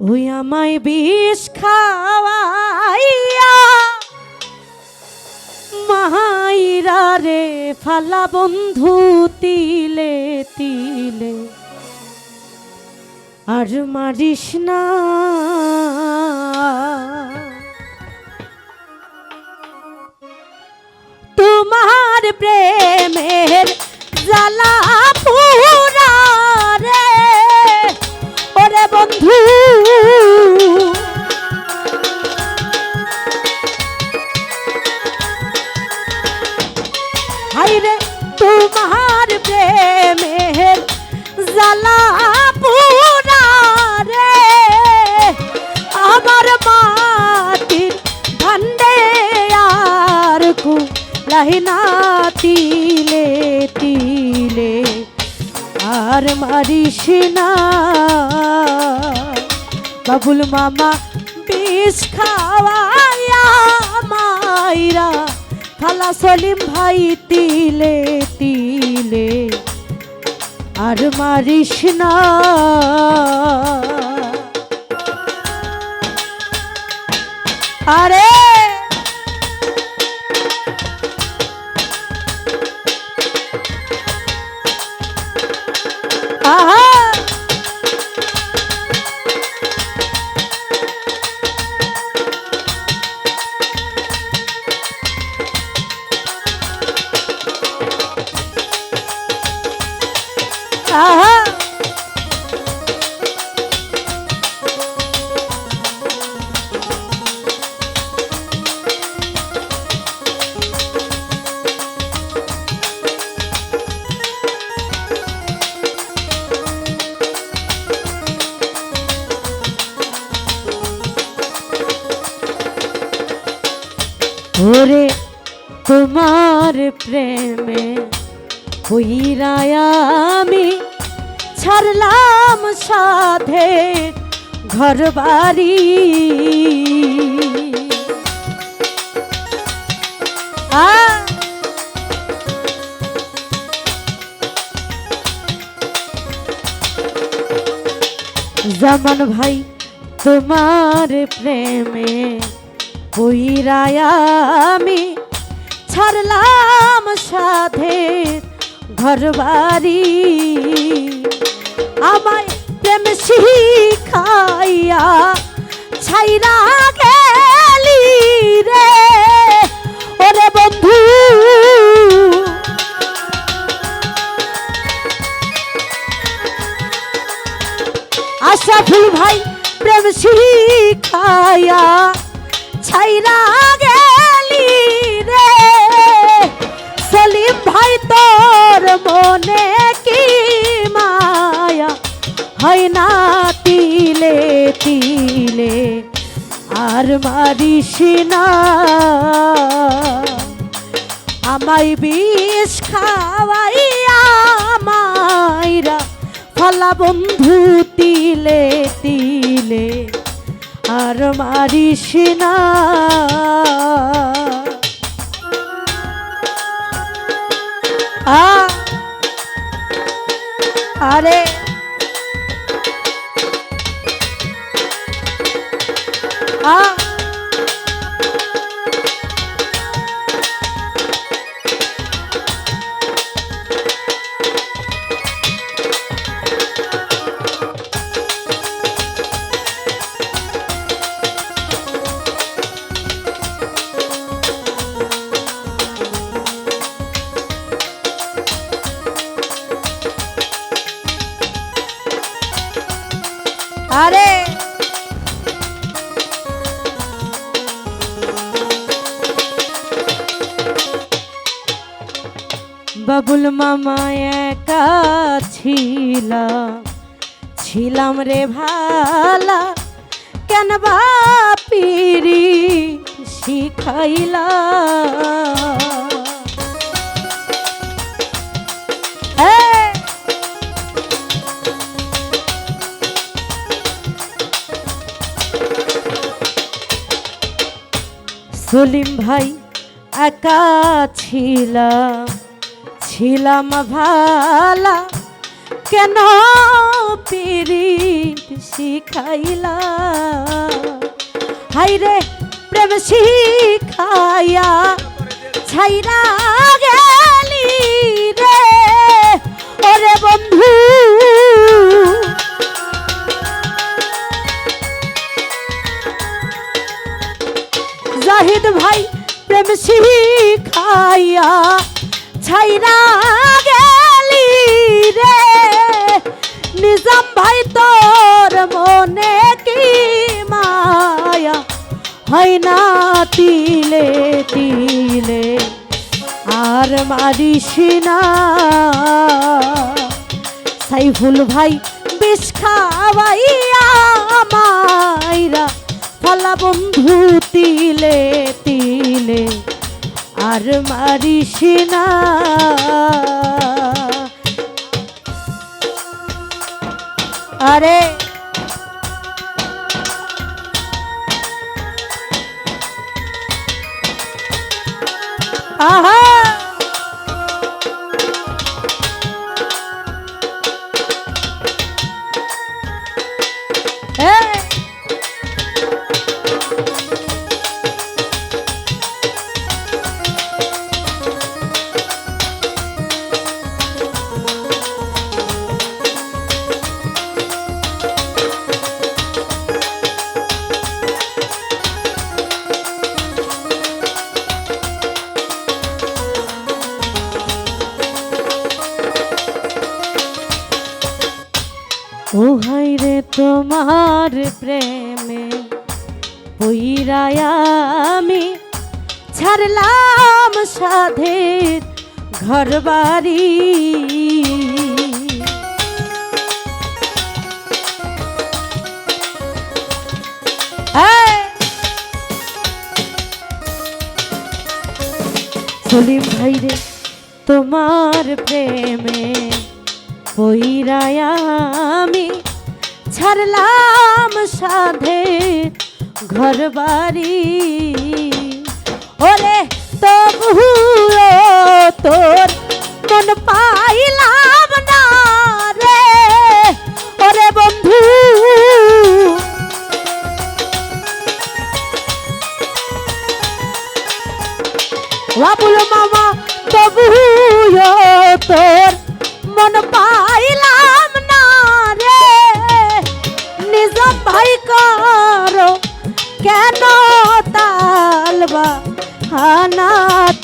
ওই আমায় বিষ খাওয়াইয়া মাইরা রে ফালা বন্ধু তিলে তিলে আর মারিস না। তোমার প্রেমের জ্বালা পুরা রে। আমার মাটির ভান্ডে আর কু লাহিনা তিলে তিলে। আর মারিস না। বাবুল মামা বিষ খাওয়াইয়া মাইরা খালা সলিম ভাই তিলে আর মারিস না। আরে ওরে তোমার প্রেমে হইরায় আমি ছাড়লাম সাধে ঘর বাড়ি জামান ভাই তোমার প্রেমে হইরায় আমি ছাড়লাম সাধে ঘর বাড়ি আমায় প্রেম শিখাইয়া ছাইরা গেলি রে। ওরে বন্ধু, আশরাফুল ভাই প্রেম শিখাইয়া ছাইরা গেলি রে। সলিম ভাই, তোর মনে কি মায়া? হয় না তিলে তিলে, আর মারিস না। আমায় বিষ খাওয়াইয়া মাইরা ফলা মারিস না। বাবুল মামা একা ছিলাম। ছিলাম রে ভালা কেন বাপিরি শিখাইলা? সলিম ভাই একা ছিলাম। ছিলাম ভালা কেন পিরিত শিখাইলা? হাই রে প্রেম শিখাইয়া ছাইরা গেলি না তিলে তিলে, আর মারিস না। সাইফুল ভাই বিষ খাওয়াইয়া মাইরা ফলা বন্ধু তিলে তিলে, আর মারিস না। আরে 啊哈。প্রেমে পইরায়া আমি ছাড়লাম সাধের ঘর বাড়ি! সলিম ভাই রে তোমার প্রেমে পইরায়া আমি ছাড়লাম সাধে ঘর বাড়ি। ওরে তবু তোর মন পাইলাম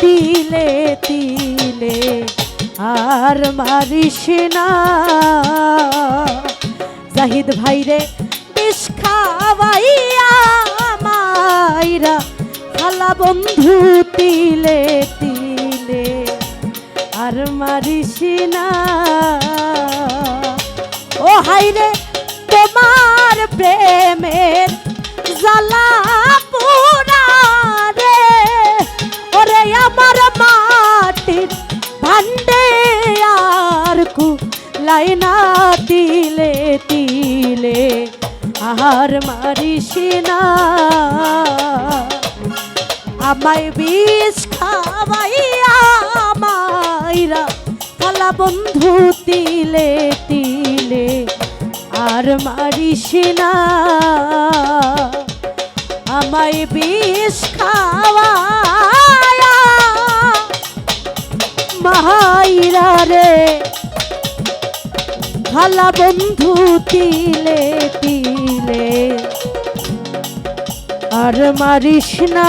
তিলে তিলে আর মারিস না। জাহিদ ভাই রে বিষ খাওয়াইয়া মাইরা খালা বন্ধু তিলে তিলে আর মারিস না। ও হাইরে, তোমার প্রেমের আর না। আমায় বিষ খাওয়াইয়া মাইরা কালা বন্ধু তিলে তিলে আর মারিস না। আমায় বিষ খাওয়াইয়া মাইরা রে। খালা বন্ধু তিলে তিলে আর মারিস না।